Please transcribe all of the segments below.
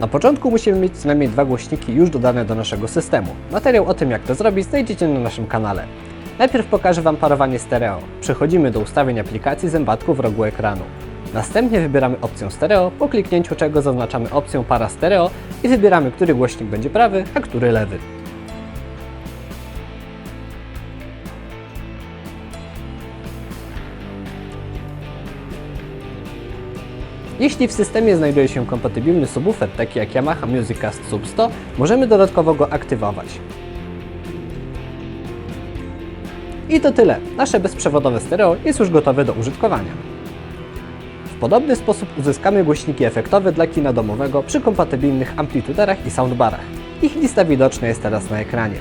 Na początku musimy mieć co najmniej dwa głośniki już dodane do naszego systemu. Materiał o tym jak to zrobić znajdziecie na naszym kanale. Najpierw pokażę Wam parowanie stereo. Przechodzimy do ustawień aplikacji zębatku w rogu ekranu. Następnie wybieramy opcję stereo, po kliknięciu czego zaznaczamy opcję para stereo i wybieramy, który głośnik będzie prawy, a który lewy. Jeśli w systemie znajduje się kompatybilny subwoofer, taki jak Yamaha Musiccast Sub 100, możemy dodatkowo go aktywować. I to tyle. Nasze bezprzewodowe stereo jest już gotowe do użytkowania. W podobny sposób uzyskamy głośniki efektowe dla kina domowego przy kompatybilnych amplituderach i soundbarach. Ich lista widoczna jest teraz na ekranie.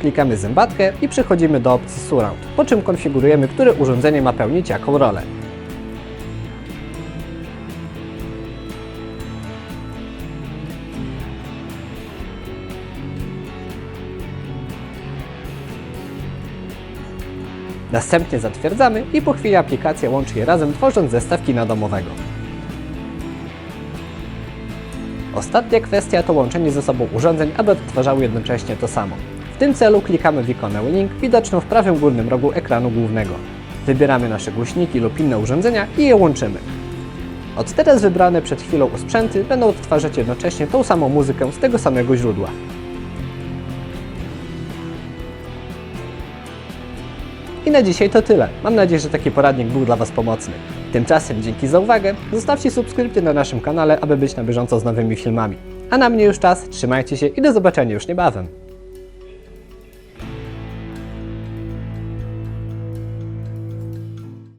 Klikamy zębatkę i przechodzimy do opcji Surround, po czym konfigurujemy, które urządzenie ma pełnić jaką rolę. Następnie zatwierdzamy i po chwili aplikacja łączy je razem, tworząc zestaw kina domowego. Ostatnia kwestia to łączenie ze sobą urządzeń, aby odtwarzały jednocześnie to samo. W tym celu klikamy w ikonę Link widoczną w prawym górnym rogu ekranu głównego. Wybieramy nasze głośniki lub inne urządzenia i je łączymy. Od teraz wybrane przed chwilą sprzęty będą odtwarzać jednocześnie tą samą muzykę z tego samego źródła. I na dzisiaj to tyle. Mam nadzieję, że taki poradnik był dla Was pomocny. Tymczasem dzięki za uwagę. Zostawcie subskrypcję na naszym kanale, aby być na bieżąco z nowymi filmami. A na mnie już czas, trzymajcie się i do zobaczenia już niebawem.